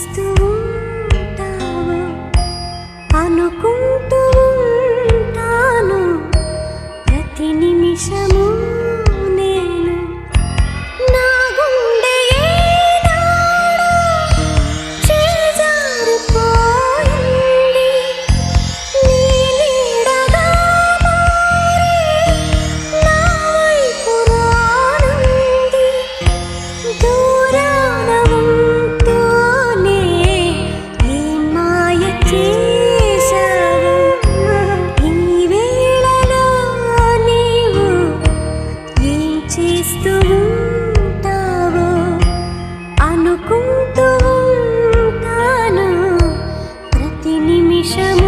చూస్తూ ఉంటాను అనుకుంటూ ఉంటాను. ప్రతి నిమిషము ఉంటావో అనుకుంటూ ఉంటాను. ప్రతి నిమిషం